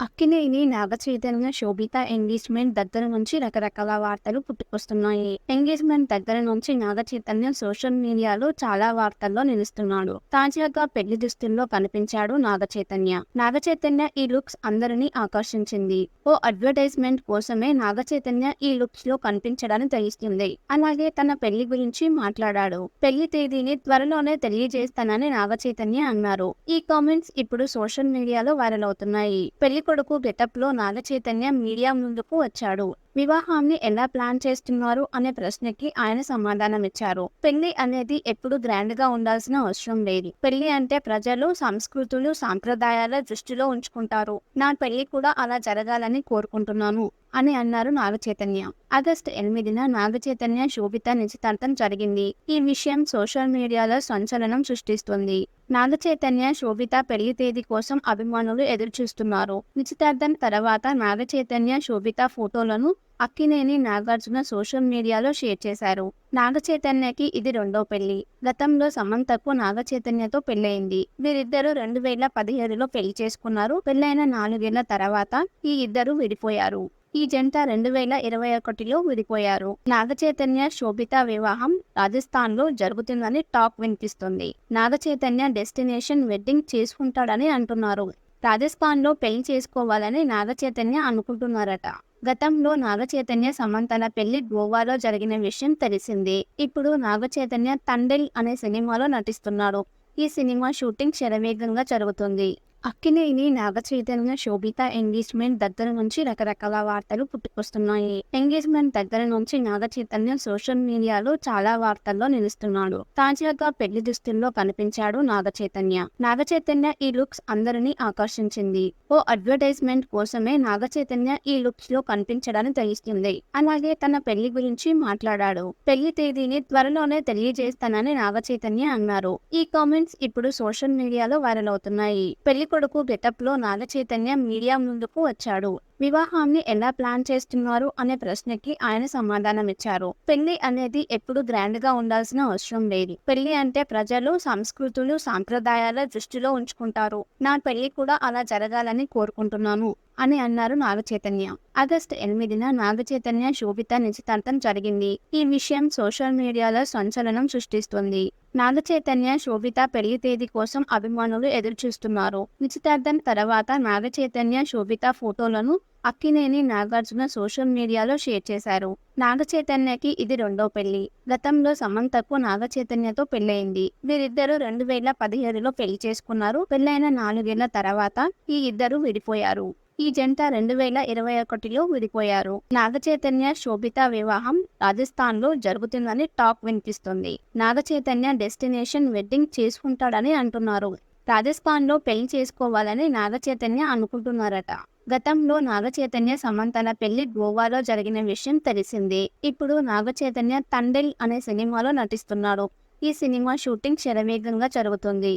అక్కినేని నాగచైతన్య శోభిత engagement దగ్గర నుంచి రకరకాల వార్తలు పుట్టుకొస్తున్నాయి. ఎంగేజ్మెంట్ దగ్గర నుంచి నాగచైతన్య సోషల్ మీడియాలో చాలా వార్తల్లో నిలుస్తున్నాడు. తాజాగా పెళ్ళి దుస్తుల్లో కనిపించాడు నాగచైతన్య నాగచైతన్య ఈ లుక్స్ అందరినీ ఆకర్షించింది. ఓ అడ్వర్టైజ్మెంట్ కోసమే నాగచైతన్య ఈ లుక్స్లో కనిపించడానికి తెలుస్తుంది. అలాగే తన పెళ్ళి గురించి మాట్లాడాడు. పెళ్ళి తేదీని త్వరలోనే తెలియజేస్తానని నాగచైతన్య అన్నారు. ఈ కామెంట్స్ ఇప్పుడు సోషల్ మీడియాలో వైరల్ అవుతున్నాయి. పెళ్ళి కొడుకు గెటప్లో నాగ చైతన్య మీడియా ముందుకు వచ్చాడు. వివాహాన్ని ఎలా ప్లాన్ చేస్తున్నారు అనే ప్రశ్నకి ఆయన సమాధానం ఇచ్చారు పెళ్ళి అనేది ఎప్పుడు గ్రాండ్గా ఉండాల్సిన అవసరం లేదు. పెళ్ళి అంటే ప్రజలు సంస్కృతులు సాంప్రదాయాల దృష్టిలో ఉంచుకుంటారు. నా పెళ్ళి కూడా అలా జరగాలని కోరుకుంటున్నాను అని అన్నారు నాగ చైతన్య ఆగస్టు ఎనిమిదిన నాగ చైతన్య శోభిత నిశ్చితార్థం జరిగింది. ఈ విషయం సోషల్ మీడియాలో సంచలనం సృష్టిస్తుంది. నాగ చైతన్య శోభిత పెళ్ళి తేదీ కోసం అభిమానులు ఎదురుచూస్తున్నారు. నిశ్చితార్థం తర్వాత నాగ చైతన్య శోభిత ఫోటోలను అక్కినేని నాగార్జున సోషల్ మీడియాలో షేర్ చేశారు. నాగ చైతన్యకి ఇది రెండో పెళ్ళి గతంలో సమంతకు నాగ చైతన్యతో పెళ్ళైంది వీరిద్దరూ రెండు వేల పదిహేడులో పెళ్ళి చేసుకున్నారు. పెళ్ళైన నాలుగేళ్ళ తర్వాత ఈ ఇద్దరు విడిపోయారు. ఈ జంట రెండు వేల ఇరవై ఒకటిలో విడిపోయారు. నాగచైతన్య శోభిత వివాహం రాజస్థాన్లో జరుగుతుందని టాక్ వినిపిస్తుంది. నాగచైతన్య డెస్టినేషన్ వెడ్డింగ్ చేసుకుంటాడని అంటున్నారు. రాజస్థాన్లో పెళ్ళి చేసుకోవాలని నాగచైతన్య అనుకుంటున్నారట. గతంలో నాగచైతన్య సమంతల పెళ్ళి గోవాలో జరిగిన విషయం తెలిసిందే. ఇప్పుడు నాగచైతన్య తండెల్ అనే సినిమాలో నటిస్తున్నాడు. ఈ సినిమా షూటింగ్ శరవేగంగా జరుగుతుంది. అక్కినేని నాగ చైతన్య శోభిత ఎంగేజ్మెంట్ దగ్గర నుంచి రకరకాల వార్తలు పుట్టుకొస్తున్నాయి. ఎంగేజ్మెంట్ దగ్గర నుంచి నాగ చైతన్య సోషల్ మీడియాలో చాలా వార్తల్లో నిలుస్తున్నాడు. తాజాగా పెళ్ళి దుస్తుల్లో కనిపించాడు నాగ చైతన్య. నాగ చైతన్య ఈ లుక్స్ అందరినీ ఆకర్షించింది. ఓ అడ్వర్టైజ్మెంట్ కోసమే నాగ చైతన్య ఈ లుక్స్లో కనిపించడానికి తెలుస్తుంది. అలాగే తన పెళ్ళి గురించి మాట్లాడాడు. పెళ్ళి తేదీని త్వరలోనే తెలియజేస్తానని నాగ చైతన్య అన్నారు. ఈ కామెంట్స్ ఇప్పుడు సోషల్ మీడియాలో వైరల్ అవుతున్నాయి. పెళ్ళి కొడుకు గెటప్లో మీడియా ముందుకు వచ్చాడు. వివాహాన్ని ఎలా ప్లాన్ చేస్తున్నారు అనే ప్రశ్నకి ఆయన సమాధానం ఇచ్చారు పెళ్ళి అనేది ఎప్పుడు గ్రాండ్గా ఉండాల్సిన అవసరం లేదు. పెళ్ళి అంటే ప్రజలు సంస్కృతులు సాంప్రదాయాల దృష్టిలో ఉంచుకుంటారు. నా పెళ్ళి కూడా అలా జరగాలని కోరుకుంటున్నాను అని అన్నారు నాగ చైతన్య ఆగస్టు ఎనిమిదిన నాగ చైతన్య శోభిత నిశ్చితార్థం జరిగింది. ఈ విషయం సోషల్ మీడియాలో సంచలనం సృష్టిస్తుంది. నాగ చైతన్య శోభిత పెళ్ళి తేదీ కోసం అభిమానులు ఎదురుచూస్తున్నారు. నిశ్చితార్థం తర్వాత నాగ చైతన్య శోభిత ఫోటోలను అక్కినేని నాగార్జున సోషల్ మీడియాలో షేర్ చేశారు. నాగచైతన్యకి ఇది రెండో పెళ్ళి గతంలో సమంతకు నాగచైతన్యతో పెళ్ళైంది వీరిద్దరూ రెండు వేల పదిహేడులో పెళ్ళి చేసుకున్నారు. పెళ్ళైన నాలుగేళ్ళ తర్వాత ఈ ఇద్దరు విడిపోయారు. ఈ జంట రెండు వేల ఇరవై ఒకటిలో విడిపోయారు. నాగచైతన్య శోభిత వివాహం రాజస్థాన్లో జరుగుతుందని టాక్ వినిపిస్తుంది. నాగచైతన్య డెస్టినేషన్ వెడ్డింగ్ చేసుకుంటాడని అంటున్నారు. రాజస్థాన్లో పెళ్ళి చేసుకోవాలని నాగచైతన్య అనుకుంటున్నారట. గతంలో నాగచైతన్య సమంతల పెళ్ళి గోవాలో జరిగిన విషయం తెలిసిందే. ఇప్పుడు నాగచైతన్య తండెల్ అనే సినిమాలో నటిస్తున్నాడు. ఈ సినిమా షూటింగ్ శరవేగంగా జరుగుతుంది.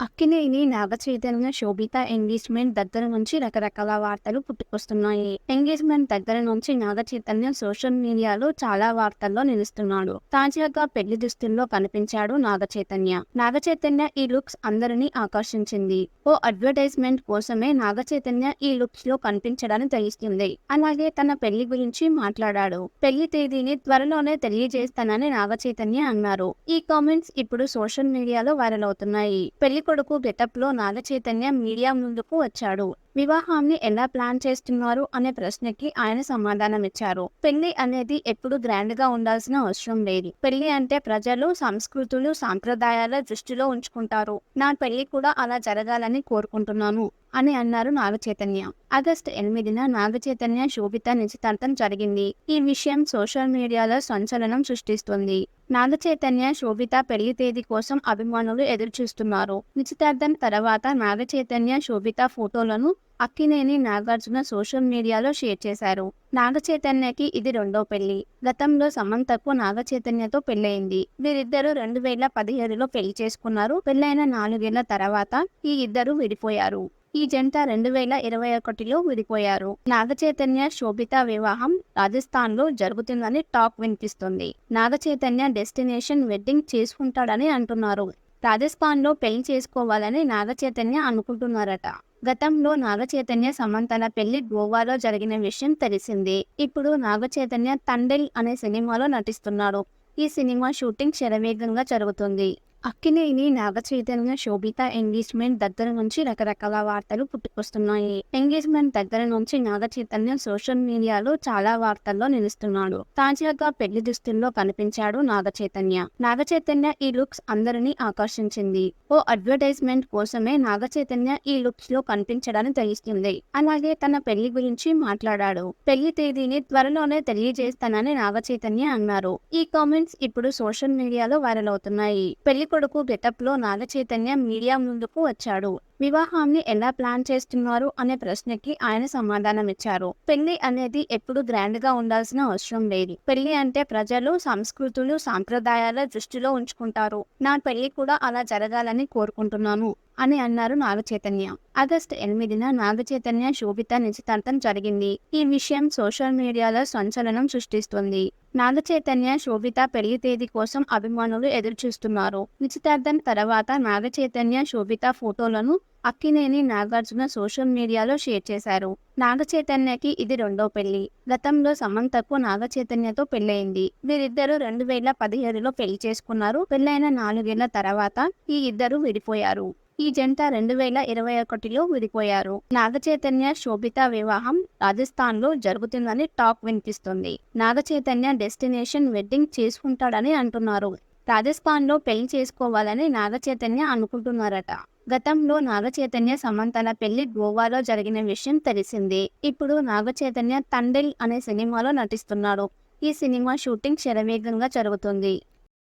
అక్కినేని నాగ చైతన్య శోభిత ఎంగేజ్మెంట్ దగ్గర నుంచి రకరకాల వార్తలు పుట్టుకొస్తున్నాయి. ఎంగేజ్మెంట్ దగ్గర నుంచి నాగ చైతన్య సోషల్ మీడియాలో చాలా వార్తల్లో నిలుస్తున్నాడు. తాజాగా పెళ్ళి దుస్తుల్లో కనిపించాడు నాగ చైతన్య. నాగ చైతన్య ఈ లుక్స్ అందరినీ ఆకర్షించింది. ఓ అడ్వర్టైజ్మెంట్ కోసమే నాగ చైతన్య ఈ లుక్స్లో కనిపించడానికి తెలుస్తుంది. అలాగే తన పెళ్ళి గురించి మాట్లాడాడు. పెళ్ళి తేదీని త్వరలోనే తెలియజేస్తానని నాగ చైతన్య అన్నారు. ఈ కామెంట్స్ ఇప్పుడు సోషల్ మీడియాలో వైరల్ అవుతున్నాయి. పెళ్ళి కొడుకు గెటప్లో నాగ చైతన్య మీడియా ముందుకు వచ్చాడు. వివాహాన్ని ఎలా ప్లాన్ చేస్తున్నారు అనే ప్రశ్నకి ఆయన సమాధానం ఇచ్చారు పెళ్ళి అనేది ఎప్పుడు గ్రాండ్గా ఉండాల్సిన అవసరం లేదు. పెళ్ళి అంటే ప్రజలు సంస్కృతులు సాంప్రదాయాల దృష్టిలో ఉంచుకుంటారు. నా పెళ్ళి కూడా అలా జరగాలని కోరుకుంటున్నాను అని అన్నారు నాగ చైతన్య ఆగస్టు ఎనిమిదిన నాగ చైతన్య శోభిత నిశ్చితార్థం జరిగింది. ఈ విషయం సోషల్ మీడియాలో సంచలనం సృష్టిస్తుంది. నాగ చైతన్య శోభిత పెళ్ళి తేదీ కోసం అభిమానులు ఎదురుచూస్తున్నారు. నిశ్చితార్థం తర్వాత నాగ చైతన్య శోభిత ఫోటోలను అక్కినేని నాగార్జున సోషల్ మీడియాలో షేర్ చేశారు. నాగచైతన్యకి ఇది రెండో పెళ్ళి గతంలో సమంతకు నాగచైతన్యతో పెళ్ళైంది వీరిద్దరూ రెండు వేల పదిహేడులో పెళ్ళి చేసుకున్నారు. పెళ్ళైన నాలుగేళ్ళ తర్వాత ఈ ఇద్దరు విడిపోయారు. ఈ జంట రెండు వేల ఇరవై ఒకటిలో విడిపోయారు. నాగచైతన్య శోభిత వివాహం రాజస్థాన్లో జరుగుతుందని టాక్ వినిపిస్తుంది. నాగచైతన్య డెస్టినేషన్ వెడ్డింగ్ చేసుకుంటాడని అంటున్నారు. రాజస్థాన్లో పెళ్ళి చేసుకోవాలని నాగచైతన్య అనుకుంటున్నారట. గతంలో నాగచైతన్య సమంతల పెళ్ళి గోవాలో జరిగిన విషయం తెలిసిందే. ఇప్పుడు నాగచైతన్య తండెల్ అనే సినిమాలో నటిస్తున్నాడు. ఈ సినిమా షూటింగ్ శరవేగంగా జరుగుతుంది. అక్కినేని నాగ చైతన్య శోభిత ఎంగేజ్మెంట్ దగ్గర నుంచి రకరకాల వార్తలు పుట్టుకొస్తున్నాయి. ఎంగేజ్మెంట్ దగ్గర నుంచి నాగ చైతన్య సోషల్ మీడియాలో చాలా వార్తల్లో నిలుస్తున్నాడు. తాజాగా పెళ్ళి దుస్తుల్లో కనిపించాడు నాగ చైతన్య నాగ చైతన్య ఈ లుక్స్ అందరినీ ఆకర్షించింది. ఓ అడ్వర్టైజ్మెంట్ కోసమే నాగ చైతన్య ఈ లుక్స్లో కనిపించడానికి తెలుస్తుంది. అలాగే తన పెళ్ళి గురించి మాట్లాడాడు. పెళ్ళి తేదీని త్వరలోనే తెలియజేస్తానని నాగ చైతన్య అన్నారు. ఈ కామెంట్స్ ఇప్పుడు సోషల్ మీడియాలో వైరల్ అవుతున్నాయి. పెళ్ళి కొడుకు గెటప్లో నాగ చైతన్య మీడియా ముందుకు వచ్చాడు. వివాహాన్ని ఎలా ప్లాన్ చేస్తున్నారు అనే ప్రశ్నకి ఆయన సమాధానం ఇచ్చారు పెళ్ళి అనేది ఎప్పుడు గ్రాండ్గా ఉండాల్సిన అవసరం లేదు. పెళ్ళి అంటే ప్రజలు సంస్కృతులు సాంప్రదాయాల దృష్టిలో ఉంచుకుంటారు. నా పెళ్ళి కూడా అలా జరగాలని కోరుకుంటున్నాను అని అన్నారు నాగ చైతన్య ఆగస్టు ఎనిమిదిన నాగ చైతన్య శోభిత నిశ్చితార్థం జరిగింది. ఈ విషయం సోషల్ మీడియాలో సంచలనం సృష్టిస్తుంది. నాగ చైతన్య శోభిత పెళ్ళి తేదీ కోసం అభిమానులు ఎదురుచూస్తున్నారు. నిశ్చితార్థం తర్వాత నాగ చైతన్య శోభిత ఫోటోలను అక్కినేని నాగార్జున సోషల్ మీడియాలో షేర్ చేశారు. నాగ చైతన్యకి ఇది రెండో పెళ్ళి గతంలో సమంతకు నాగ చైతన్యతో పెళ్ళయింది వీరిద్దరూ రెండు వేల పదిహేడులో పెళ్ళి చేసుకున్నారు. పెళ్ళైన నాలుగేళ్ళ తర్వాత ఈ ఇద్దరు విడిపోయారు. ఈ జంట రెండు వేల ఇరవై ఒకటిలో విడిపోయారు. నాగచైతన్య శోభిత వివాహం రాజస్థాన్లో జరుగుతుందని టాక్ వినిపిస్తుంది. నాగచైతన్య డెస్టినేషన్ వెడ్డింగ్ చేసుకుంటాడని అంటున్నారు. రాజస్థాన్లో పెళ్ళి చేసుకోవాలని నాగచైతన్య అనుకుంటున్నారట. గతంలో నాగచైతన్య సమంతల పెళ్ళి గోవాలో జరిగిన విషయం తెలిసిందే. ఇప్పుడు నాగ చైతన్య తండెల్ అనే సినిమాలో నటిస్తున్నాడు. ఈ సినిమా షూటింగ్ శరవేగంగా జరుగుతుంది.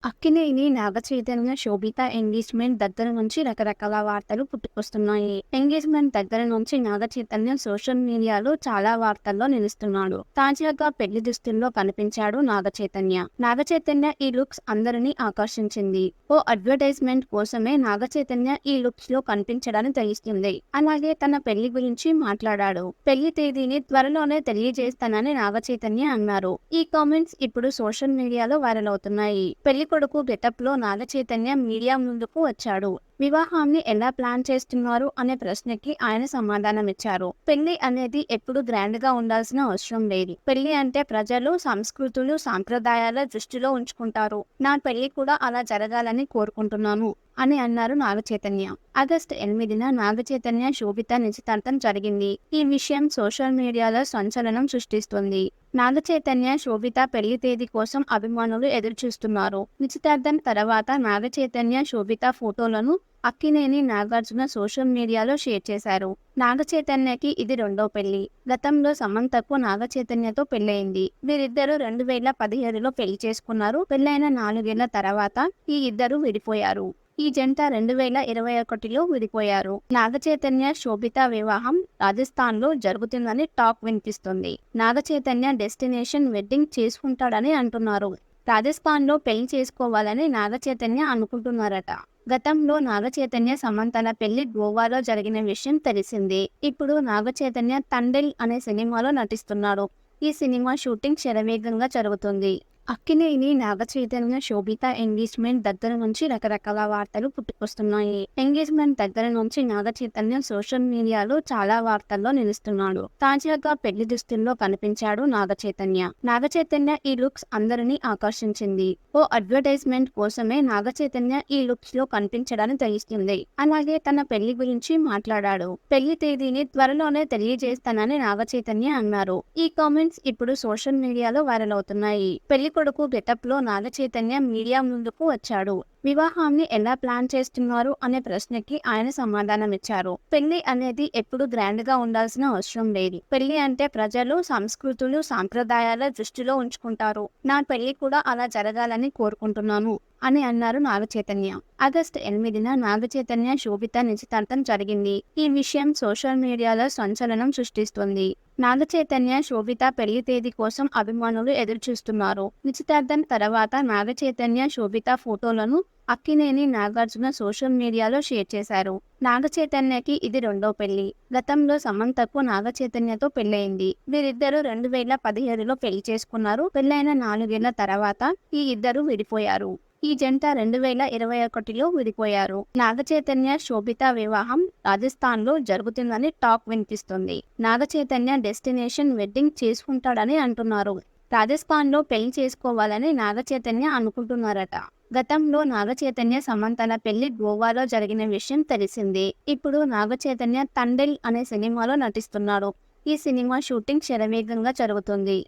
అక్కినేని నాగచైతన్య శోభిత ఎంగేజ్మెంట్ దగ్గర నుంచి రకరకాల వార్తలు పుట్టుకొస్తున్నాయి. ఎంగేజ్మెంట్ దగ్గర నుంచి నాగచైతన్య సోషల్ మీడియాలో చాలా వార్తల్లో నిలుస్తున్నాడు. తాజాగా పెళ్ళి దుస్తుల్లో కనిపించాడు నాగచైతన్య. నాగచైతన్య ఈ లుక్స్ అందరినీ ఆకర్షించింది. ఓ అడ్వర్టైజ్మెంట్ కోసమే నాగచైతన్య ఈ లుక్స్లో కనిపించడానికి తెలుస్తుంది. అలాగే తన పెళ్ళి గురించి మాట్లాడాడు. పెళ్ళి తేదీని త్వరలోనే తెలియజేస్తానని నాగచైతన్య అన్నారు. ఈ కామెంట్స్ ఇప్పుడు సోషల్ మీడియాలో వైరల్ అవుతున్నాయి. పెళ్ళి కొడుకు గెటప్లో నాగ చైతన్య మీడియా ముందుకు వచ్చాడు. వివాహాన్ని ఎలా ప్లాన్ చేస్తున్నారు అనే ప్రశ్నకి ఆయన సమాధానం ఇచ్చారు పెళ్ళి అనేది ఎప్పుడు గ్రాండ్గా ఉండాల్సిన అవసరం లేదు. పెళ్ళి అంటే ప్రజలు సంస్కృతులు సాంప్రదాయాల దృష్టిలో ఉంచుకుంటారు. నా పెళ్ళి కూడా అలా జరగాలని కోరుకుంటున్నాను. అని అన్నారు నాగచైతన్య. ఆగస్టు ఎనిమిదిన నాగచైతన్య శోభిత నిశ్చితార్థం జరిగింది. ఈ విషయం సోషల్ మీడియాలో సంచలనం సృష్టిస్తుంది. నాగచైతన్య శోభిత పెళ్ళి తేదీ కోసం అభిమానులు ఎదురుచూస్తున్నారు. నిశ్చితార్థం తర్వాత నాగచైతన్య శోభిత ఫోటోలను అక్కినేని నాగార్జున సోషల్ మీడియాలో షేర్ చేశారు. నాగచైతన్యకి ఇది రెండో పెళ్ళి. గతంలో సమంతకు నాగచైతన్యతో పెళ్ళయింది. వీరిద్దరూ రెండు వేల పదిహేడులో పెళ్ళి చేసుకున్నారు. పెళ్ళైన నాలుగేళ్ళ తర్వాత ఈ ఇద్దరు విడిపోయారు. ఈ జంట రెండు వేల ఇరవై ఒకటిలో విడిపోయారు. నాగచైతన్య శోభిత వివాహం రాజస్థాన్లో జరుగుతుందని టాక్ వినిపిస్తుంది. నాగచైతన్య డెస్టినేషన్ వెడ్డింగ్ చేసుకుంటాడని అంటున్నారు. రాజస్థాన్లో పెళ్ళి చేసుకోవాలని నాగచైతన్య అనుకుంటున్నారట. గతంలో నాగ చైతన్య సమంతల పెళ్ళి గోవాలో జరిగిన విషయం తెలిసిందే. ఇప్పుడు నాగ చైతన్య తండెల్ అనే సినిమాలో నటిస్తున్నాడు. ఈ సినిమా షూటింగ్ శరవేగంగా జరుగుతుంది. అక్కినేని నాగ చైతన్య శోభిత ఎంగేజ్మెంట్ దగ్గర నుంచి రకరకాల వార్తలు పుట్టుకొస్తున్నాయి. ఎంగేజ్మెంట్ దగ్గర నుంచి నాగ చైతన్య సోషల్ మీడియాలో చాలా వార్తల్లో నిలుస్తున్నాడు. తాజాగా పెళ్ళి దుస్తుల్లో కనిపించాడు నాగ చైతన్య. నాగ చైతన్య ఈ లుక్స్ అందరినీ ఆకర్షించింది. ఓ అడ్వర్టైజ్మెంట్ కోసమే నాగ చైతన్య ఈ లుక్స్లో కనిపించడాన్ని తెలుస్తుంది అలాగే తన పెళ్ళి గురించి మాట్లాడాడు. పెళ్ళి తేదీని త్వరలోనే తెలియజేస్తానని నాగ చైతన్య అన్నారు. ఈ కామెంట్స్ ఇప్పుడు సోషల్ మీడియాలో వైరల్ అవుతున్నాయి. పెళ్ళి కొడుకు గెటప్లో నాగచైతన్య చైతన్య మీడియా ముందుకు వచ్చాడు. వివాహాన్ని ఎలా ప్లాన్ చేస్తున్నారు అనే ప్రశ్నకి ఆయన సమాధానం ఇచ్చారు పెళ్ళి అనేది ఎప్పుడు గ్రాండ్గా ఉండాల్సిన అవసరం లేదు. పెళ్ళి అంటే ప్రజలు సంస్కృతులు సాంప్రదాయాల దృష్టిలో ఉంచుకుంటారు. నా పెళ్ళి కూడా అలా జరగాలని కోరుకుంటున్నాను అని అన్నారు నాగ చైతన్య ఆగస్టు ఎనిమిదిన నాగ చైతన్య శోభిత నిశ్చితార్థం జరిగింది. ఈ విషయం సోషల్ మీడియాలో సంచలనం సృష్టిస్తుంది. నాగ చైతన్య శోభిత పెళ్ళి తేదీ కోసం అభిమానులు ఎదురుచూస్తున్నారు. నిశ్చితార్థం తర్వాత నాగ చైతన్య శోభిత ఫోటోలను అక్కినేని నాగార్జున సోషల్ మీడియాలో షేర్ చేశారు. నాగచైతన్యకి ఇది రెండో పెళ్ళి గతంలో సమంతకు నాగచైతన్యతో పెళ్ళయింది వీరిద్దరూ రెండు వేల పదిహేడులో పెళ్ళి చేసుకున్నారు. పెళ్ళైన నాలుగేళ్ళ తర్వాత ఈ ఇద్దరు విడిపోయారు. ఈ జంట రెండు వేల ఇరవై ఒకటిలో విడిపోయారు. నాగచైతన్య శోభిత వివాహం రాజస్థాన్లో జరుగుతుందని టాక్ వినిపిస్తుంది. నాగచైతన్య డెస్టినేషన్ వెడ్డింగ్ చేసుకుంటాడని అంటున్నారు. రాజస్థాన్లో పెళ్ళి చేసుకోవాలని నాగచైతన్య అనుకుంటున్నారట. గతంలో నాగచైతన్య సమంతన సమంతల పెళ్ళి గోవాలో జరిగిన విషయం తెలిసిందే. ఇప్పుడు నాగచైతన్య తండెల్ అనే సినిమాలో నటిస్తున్నాడు. ఈ సినిమా షూటింగ్ శరవేగంగా జరుగుతుంది.